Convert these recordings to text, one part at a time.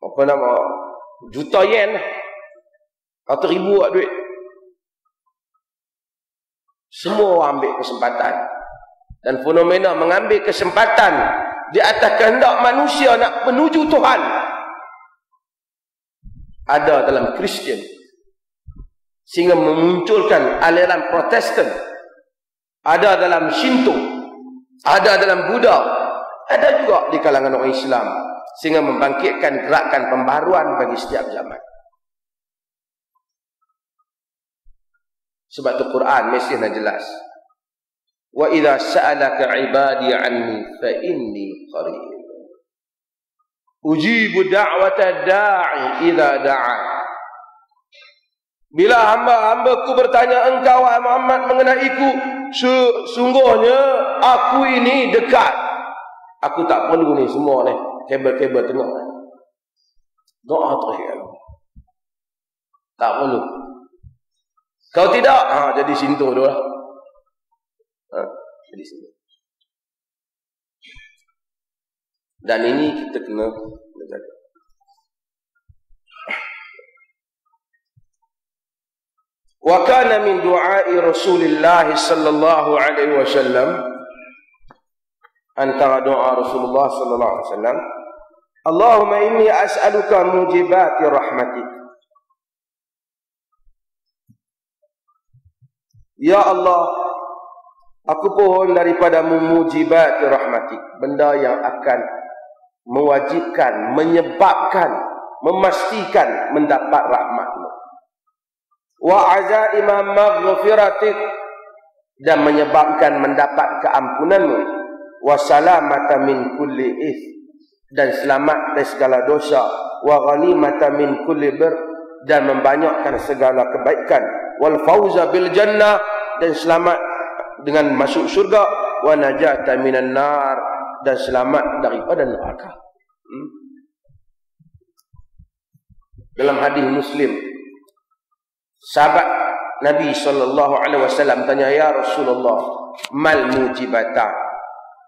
apa nama juta yen lah. Atau ribu buat duit. Semua orang ambil kesempatan. Dan fenomena mengambil kesempatan di atas kehendak manusia nak menuju Tuhan. Ada dalam Kristian. Sehingga memunculkan aliran protestan. Ada dalam Shinto. Ada dalam Buddha. Ada juga di kalangan orang Islam. Sehingga membangkitkan gerakan pembaruan bagi setiap zaman. Sebab tu Quran mesti nak jelas. Wa idza sa'alaka 'ibadi 'anni fa inni qarib. Ujibu da'wata da'i idza da'a. Bila hamba-hamba ku bertanya engkau Muhammad mengenai ku, sungguhnya aku ini dekat. Aku tak perlu ni semua ni, kabel-kabel tengok. Doa terakhir. Tak perlu. Kalau tidak, ha, jadi sinto tu lah. Ha, jadi sinto. Dan ini kita kena jaga. Wa kana min du'ai Rasulullah sallallahu alaihi wasallam antara doa Rasulullah sallallahu alaihi wasallam Allahumma inni as'aluka mujibati rahmatik Ya Allah, aku pohon daripada memujibat rahmatik. Benda yang akan mewajibkan, menyebabkan, memastikan mendapat rahmatmu. Wa azaima maghfiratik dan menyebabkan mendapat keampunanmu. Wa salamata min kulli ith dan selamat dari segala dosa. Wa ghanimata min kulli bir dan membanyakkan segala kebaikan wal fauza bil jannah dan selamat dengan masuk syurga wa najata minan nar dan selamat daripada neraka. Hmm? Dalam hadis Muslim sahabat Nabi sallallahu alaihi wasallam tanya ya Rasulullah mal mujibata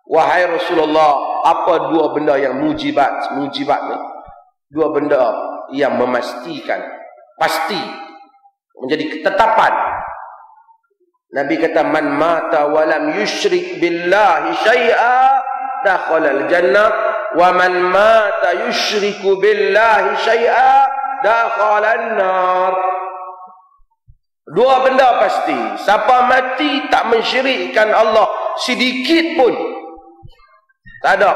wahai Rasulullah apa dua benda yang mujibat mujibat ni dua benda yang memastikan pasti menjadi ketetapan. Nabi kata man mata wa lam yusyrik billahi syai'a dakhala al-jannah wa man mata yusyriku billahi syai'a dakhala an-nar. Dua benda pasti. Siapa mati tak mensyirikkan Allah sedikit pun. Tak ada.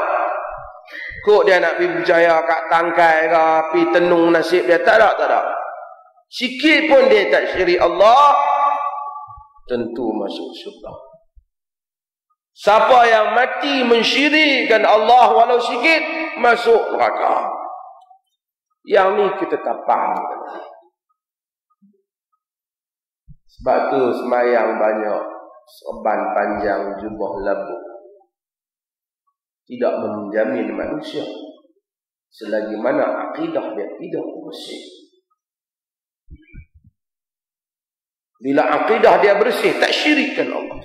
Kok dia nak pergi berjaya kat tangkai ke, pergi tenung nasib dia. Tak ada, tak ada. Sikit pun dia tak syirik Allah Tentu masuk syurga Siapa yang mati mensyirikkan Allah walau sikit Masuk neraka Yang ni kita tapan Sebab tu semayang banyak Serban panjang jubah labu Tidak menjamin manusia Selagi mana akidah dia tidak bersih Bila akidah dia bersih, tak syirikkan Allah.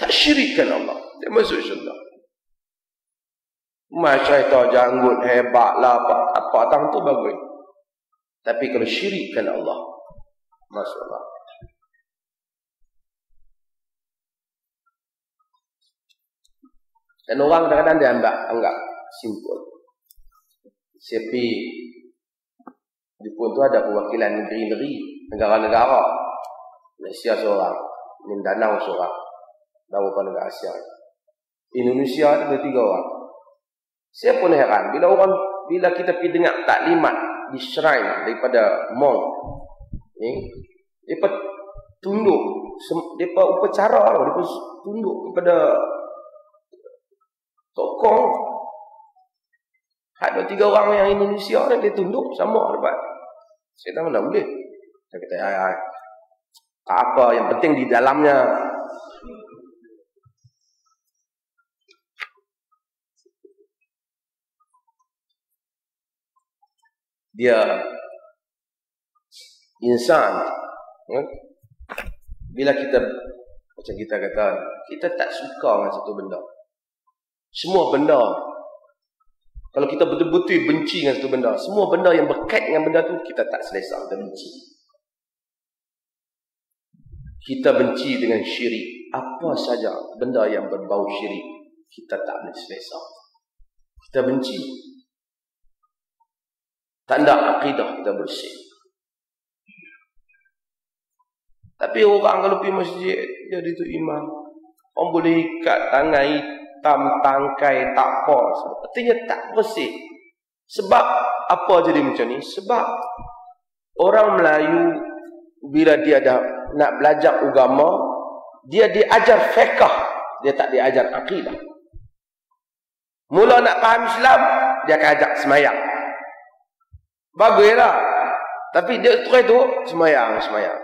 Tak syirikkan Allah. Dia masuk syurga. Macam itu janggut hebat lah apa. Apa tang tu bagus. Tapi kalau syirikkan Allah. Masuk Allah. Dan orang kadang-kadang dia anggap, anggap simpul. Siapa di pun tu ada perwakilan negeri-negeri, negara-negara. Malaysia seorang, Mindanao seorang. Beberapa negara Asia. Indonesia ada tiga orang. Saya pun heran bila orang bila kita pergi dengar taklimat di shrine daripada monk ni depa tunduk depa upacara depa tunduk kepada tokoh ada tiga orang yang Indonesia ni dia tunduk sama dapat. Saya tahu mana boleh. Saya kata, ay, ay. Tak apa, yang penting di dalamnya. Dia insan. Ya? Bila kita, macam kita kata, kita tak suka dengan satu benda. Semua benda Kalau kita betul-betul benci dengan satu benda, semua benda yang berkait dengan benda tu kita tak selesa, kita benci. Kita benci dengan syirik. Apa saja benda yang berbau syirik, kita tak boleh selesa. Kita benci. Tanda akidah kita bersih. Tapi orang kalau pergi masjid, jadi tu iman. Orang boleh ikat tangan hitam, tangkai, tak apa. Artinya tak bersih. Sebab apa jadi macam ni? Sebab orang Melayu bila dia dah nak belajar agama, dia diajar fiqh, dia tak diajar akidah. Mula nak faham Islam, dia akan ajak semayang. Baguslah. Tapi dia terus tu semayang, semayang.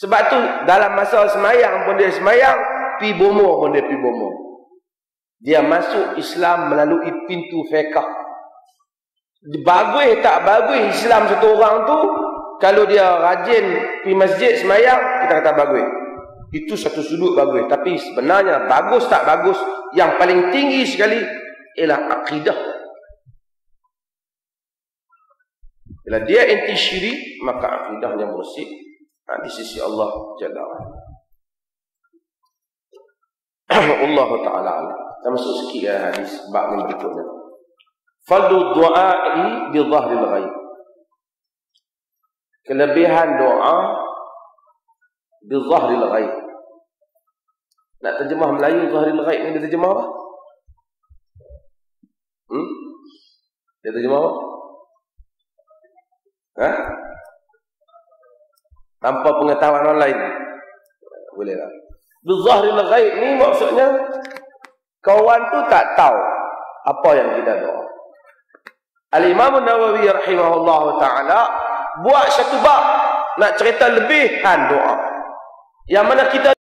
Sebab tu dalam masa semayang pun dia semayang, pi bomo pun dia pi bomo. Dia masuk Islam melalui pintu fiqh. Bagus tak bagus Islam satu orang tu kalau dia rajin pi masjid semayang kita kata bagus. Itu satu sudut bagus. Tapi sebenarnya bagus tak bagus yang paling tinggi sekali ialah akidah. Bila dia inti syirik maka akidahnya bersih ha, di sisi Allah Jalla. Allah Ta'ala Kita masuk sikit ya hadis Bak yang berikutnya Faldu du'a'i bi zahril ghaib Kelebihan doa Bi zahril ghaib Nak terjemah Melayu zahril ghaib ni dia terjemah apa? Hmm? Dia terjemah apa? Ha? Tanpa pengetahuan orang lain Boleh lah Bizahril ghaib ni maksudnya kawan tu tak tahu apa yang kita doa. Al-Imam Nawawi rahimahullah taala buat satu bab nak cerita lebihan doa. Yang mana kita